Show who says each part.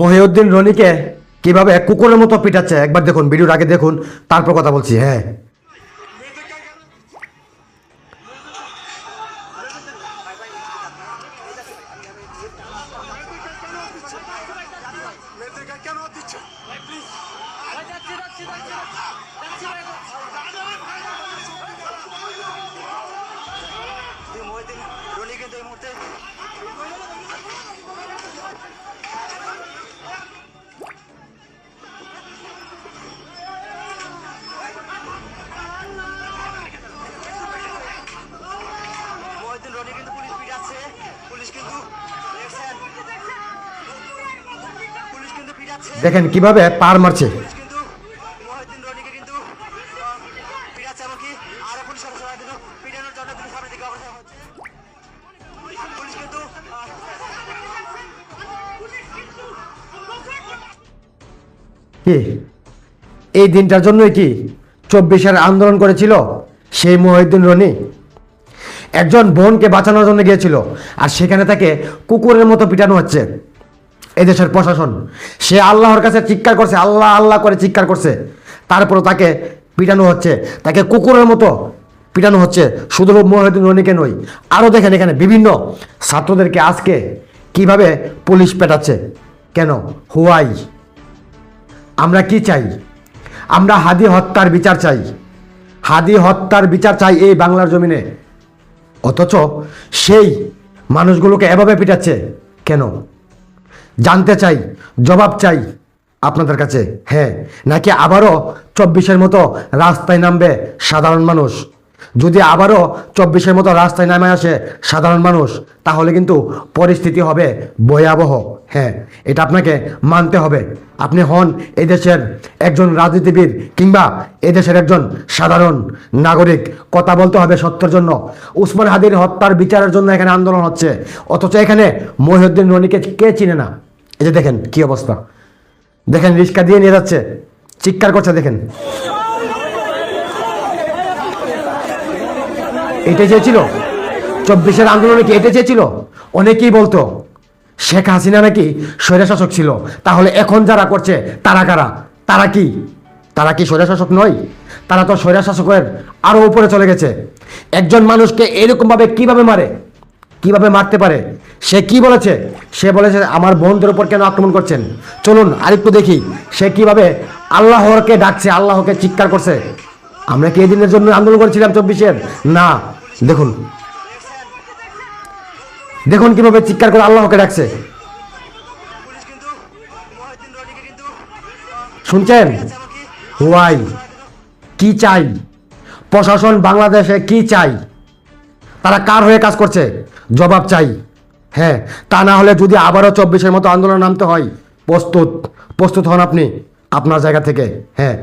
Speaker 1: মহিউদ্দিন রনিকে কীভাবে কুকুরের মতো পিটাচ্ছে? একবার দেখুন, ভিডিওর আগে দেখুন, তারপর কথা বলছি হ্যাঁ।
Speaker 2: রনি কিন্তু এই মুহূর্তে
Speaker 1: হচ্ছে কীভাবে পার মারছে। কি? এই দিনটার জন্যই কি চব্বিশের আন্দোলন করেছিল সেই মহিউদ্দিন রনি? একজন বোনকে বাঁচানোর জন্য গিয়েছিল, আর সেখানে তাকে কুকুরের মতো পিটানো হচ্ছে। এদেশের প্রশাসন, সে আল্লাহর কাছে চিৎকার করছে, আল্লাহ আল্লাহ করে চিৎকার করছে। তারপরও তাকে পিটানো হচ্ছে, তাকে কুকুরের মতো পিটানো হচ্ছে, শুধু মহিউদ্দিন রনিকে নয়। আরও দেখেন এখানে বিভিন্ন ছাত্রদেরকে আজকে কীভাবে পুলিশ পেটাচ্ছে। কেন? হুয়াই? আমরা কি চাই? আমরা হাদি হত্যার বিচার চাই। হাদি হত্যার বিচার চাই এই বাংলার জমিনে। অথচ সেই মানুষগুলোকে এভাবে পিটাচ্ছে। কেন? জানতে চাই, জবাব চাই আপনাদের কাছে। হ্যাঁ নাকি আবারও চব্বিশের মতো রাস্তায় নামবে সাধারণ মানুষ? যদি আবারও চব্বিশের মতো রাস্তায় নামে আসে সাধারণ মানুষ, তাহলে কিন্তু পরিস্থিতি হবে ভয়াবহ। হ্যাঁ এটা আপনাকে মানতে হবে। আপনি হন এদেশের একজন রাজনীতিবিদ কিংবা এদেশের একজন সাধারণ নাগরিক। কথা বলতে হবে সত্যের জন্য। উসমান হাদির হত্যার বিচারের জন্য এখানে আন্দোলন হচ্ছে। অথচ এখানে মহিউদ্দিন রনিকে কে চিনে না? এই যে দেখেন, কি অবস্থা? দেখেন, রিক্সা দিয়ে নিয়ে যাচ্ছে। চিৎকার করছে, দেখেন। এটা চেয়েছিল? চব্বিশের আন্দোলনে কি এটা চেয়েছিল? অনেকেই বলতো, শেখ হাসিনা নাকি স্বৈরশাসক ছিল। তাহলে এখন যারা করছে, তারা কারা? তারা কি? তারা কি স্বৈরশাসক নয়? তারা তো স্বৈরশাসকের আরও উপরে চলে গেছে। একজন মানুষকে এরকমভাবে কীভাবে মারে? কীভাবে মারতে পারে? সে কি বলেছে? সে বলেছে, আমার বন্ধুর উপর কেন আক্রমণ করছেন? চলুন, আরেকটু দেখি, সে কীভাবে আল্লাহকে ডাকছে, আল্লাহকে চিৎকার করছে। আমরা কি এই দিনের জন্য আন্দোলন করেছিলাম চব্বিশের? না। দেখুন। দেখুন কীভাবে চিৎকার করে আল্লাহকে ডাকছে। শুনছেন? হোয়াই। কি চাই? প্রশাসন বাংলাদেশে কি চাই? তারা কার হয়ে কাজ করছে? জবাব চাই। হ্যাঁ তা না হলে যদি আবারও চব্বিশের মতো আন্দোলন নামতে হয়, প্রস্তুত প্রস্তুত হন আপনি, আপনার জায়গা থেকে। হ্যাঁ।